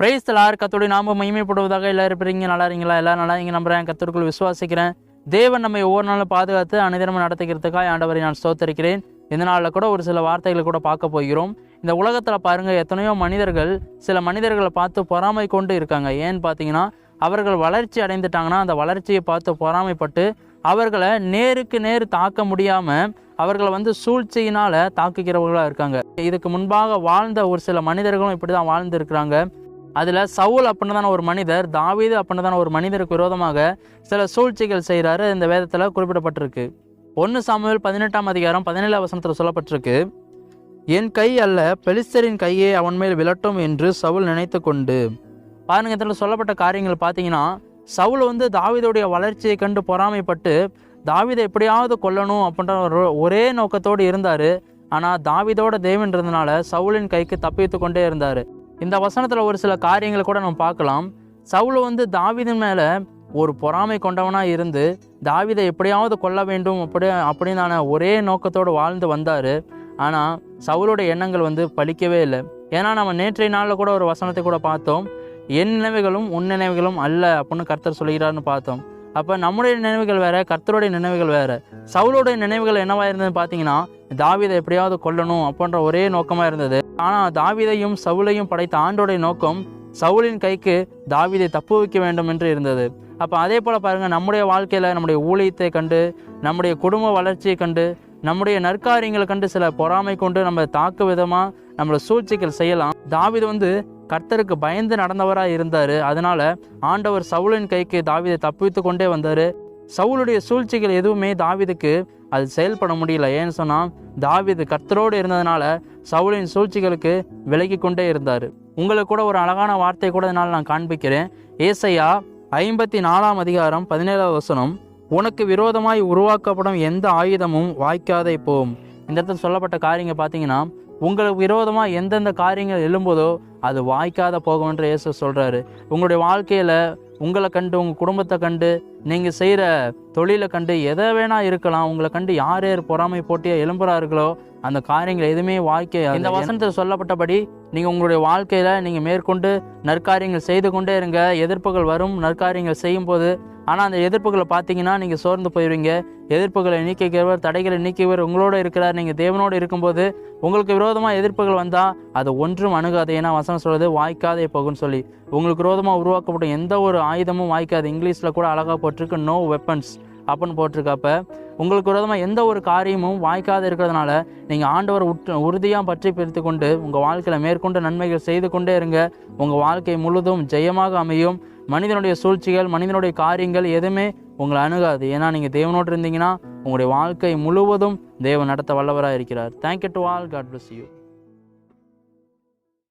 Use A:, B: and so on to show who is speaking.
A: Price எல்லார் கத்தோடைய நாம மகிமைப்படுவதாக எல்லாரும் இருப்பீங்க. நல்லா இருங்களா எல்லாரும் நல்லா இங்கே நம்புறேன். கத்தருக்குள் விசுவாசிக்கிறேன். தேவன் நம்மை ஒவ்வொரு நாளும் பாதுகாத்து அனைதினமும் நடத்துகிறதுக்காக ஆண்டவரை நான் சோத்தரிக்கிறேன் இந்த நாளில் கூட ஒரு சில வார்த்தைகளை கூட பார்க்க போகிறோம். இந்த உலகத்தில் பாருங்கள் எத்தனையோ மனிதர்கள் சில மனிதர்களை பார்த்து பொறாமை கொண்டு இருக்காங்க. ஏன்னு பார்த்தீங்கன்னா அவர்கள் வளர்ச்சி அடைந்துட்டாங்கன்னா அந்த வளர்ச்சியை பார்த்து பொறாமைப்பட்டு அவர்களை நேருக்கு நேர் தாக்க முடியாமல் அவர்களை வந்து சூழ்ச்சியினால் தாக்குகிறவர்களாக இருக்காங்க. இதுக்கு முன்பாக வாழ்ந்த ஒரு சில மனிதர்களும் இப்படி தான் வாழ்ந்துருக்கிறாங்க. அதில் சவுல் அப்படின்னதான ஒரு மனிதர் தாவீது அப்படின்னதான ஒரு மனிதருக்கு விரோதமாக சில சூழ்ச்சிகள் செய்கிறாரு இந்த வேதத்தில் குறிப்பிடப்பட்டிருக்கு. ஒன்று சாமுவேல் பதினெட்டாம் அதிகாரம் பதினேழாம் வசனத்தில் சொல்லப்பட்டிருக்கு என் கை அல்ல பெலிஸ்தரின் கையை அவன் மேல் விழட்டும் என்று சவுல் நினைத்து கொண்டு. பாருங்க இதில் சொல்லப்பட்ட காரியங்கள் பார்த்தீங்கன்னா சவுல் வந்து தாவிதோடைய வளர்ச்சியை கண்டு பொறாமைப்பட்டு தாவிதை எப்படியாவது கொல்லணும் அப்படின்ற ஒரு ஒரே நோக்கத்தோடு இருந்தார். ஆனால் தாவிதோட தேவன் இருந்தனால சவுலின் கைக்கு தப்பித்து கொண்டே இருந்தார். இந்த வசனத்தில் ஒரு சில காரியங்களை கூட நம்ம பார்க்கலாம். சவுல் வந்து தாவிதன் மேலே ஒரு பொறாமை கொண்டவனாக இருந்து தாவிதை எப்படியாவது கொல்ல வேண்டும் அப்படி அப்படின்னான ஒரே நோக்கத்தோடு வாழ்ந்து வந்தார். ஆனால் சவுளுடைய எண்ணங்கள் வந்து பலிக்கவே இல்லை. ஏன்னா நம்ம நேற்றைய நாளில் கூட ஒரு வசனத்தை கூட பார்த்தோம். என் நினைவுகளும் உன் நினைவுகளும் அல்ல அப்படின்னு கர்த்தர் சொல்கிறாருன்னு பார்த்தோம். அப்போ நம்முடைய நினைவுகள் வேறு கர்த்தருடைய நினைவுகள் வேறு. சவுளுடைய நினைவுகள் என்னவாக இருந்ததுன்னு பார்த்தீங்கன்னா தாவிதை எப்படியாவது கொல்லணும் அப்படின்ற ஒரே நோக்கமாக இருந்தது. ஆனால் தாவிதையும் சவுலையும் படைத்த ஆண்டோடைய நோக்கம் சவுலின் கைக்கு தாவிதை தப்பு வைக்க வேண்டும் என்று இருந்தது. அப்போ அதே போல் பாருங்கள் நம்முடைய வாழ்க்கையில் நம்முடைய ஊழியத்தை கண்டு நம்முடைய குடும்ப வளர்ச்சியை கண்டு நம்முடைய நற்காரியங்களை கண்டு சில பொறாமை கொண்டு நம்ம தாக்கு விதமாக நம்மளை சூழ்ச்சிகள் செய்யலாம். தாவீது வந்து கர்த்தருக்கு பயந்து நடந்தவராக இருந்தார். அதனால் ஆண்டவர் சவுலின் கைக்கு தாவிதை தப்பித்து கொண்டே வந்தார். சவுளுடைய சூழ்ச்சிகள் எதுவுமே தாவிதுக்கு அது செயல்பட முடியல. ஏன்னு சொன்னால் தாவிது கர்த்தரோடு இருந்ததுனால சவுலின் சூழ்ச்சிகளுக்கு விலகி கொண்டே இருந்தார். உங்களுக்கு கூட ஒரு அழகான வார்த்தை கூட இதனால் நான் காண்பிக்கிறேன். ஏசையா ஐம்பத்தி நாலாம் அதிகாரம் பதினேழாவது வசனம் உனக்கு விரோதமாய் உருவாக்கப்படும் எந்த ஆயுதமும் வாய்க்காதே போம். இந்த இடத்துல சொல்லப்பட்ட காரியங்க பார்த்தீங்கன்னா உங்களுக்கு விரோதமாக எந்தெந்த காரியங்கள் எழும்போதோ அது வாய்க்காத போகும் என்று இயேசு சொல்கிறாரு உங்களுடைய வாழ்க்கையில் உங்களை கண்டு உங்கள் குடும்பத்தை கண்டு நீங்கள் செய்கிற தொழிலை கண்டு எதை வேணால் இருக்கலாம். உங்களை கண்டு யார் யார் பொறாமை போட்டியாக எழும்புறார்களோ அந்த காரியங்கள் எதுவுமே வாய்க்க இந்த வசனத்தில் சொல்லப்பட்டபடி நீங்கள் உங்களுடைய வாழ்க்கையில் நீங்கள் மேற்கொண்டு நற்காரியங்கள் செய்து கொண்டே இருங்க. எதிர்ப்புகள் வரும் நற்காரியங்கள் செய்யும்போது ஆனால் அந்த எதிர்ப்புகளை பார்த்தீங்கன்னா நீங்கள் சோர்ந்து போயிடுவீங்க எதிர்ப்புகளை நீக்கிக்கிறவர் தடைகளை நீக்கியவர் உங்களோட இருக்கிறார். நீங்கள் தேவனோடு இருக்கும்போது உங்களுக்கு விரோதமாக எதிர்ப்புகள் வந்தால் அது ஒன்றும் அணுகாது. ஏன்னா வசனம் சொல்கிறது வாய்க்காதே போகும்னு சொல்லி. உங்களுக்கு விரோதமாக உருவாக்கப்படும் எந்த ஒரு ஆயுதமும் வாய்க்காது. இங்கிலீஷில் கூட அழகாக போட்டிருக்கு நோ வெப்பன்ஸ் அப்படின்னு போட்டிருக்கப்ப உங்களுக்கு விரோதமாக எந்த ஒரு காரியமும் வாய்க்காத இருக்கிறதுனால நீங்கள் ஆண்டவர் உற்று உறுதியாக பற்றி பிரித்து கொண்டு உங்கள் வாழ்க்கையில் மேற்கொண்டு நன்மைகள் செய்து கொண்டே இருங்க. உங்கள் வாழ்க்கை முழுதும் ஜெயமாக அமையும். மனிதனுடைய சூழ்ச்சிகள் மனிதனுடைய காரியங்கள் எதுவுமே உங்களை அணுகாது. ஏன்னா நீங்கள் தேவனோடு இருந்தீங்கன்னா உங்களுடைய வாழ்க்கை முழுவதும் தேவன் நடத்த வல்லவராக இருக்கிறார் thank you to all God bless you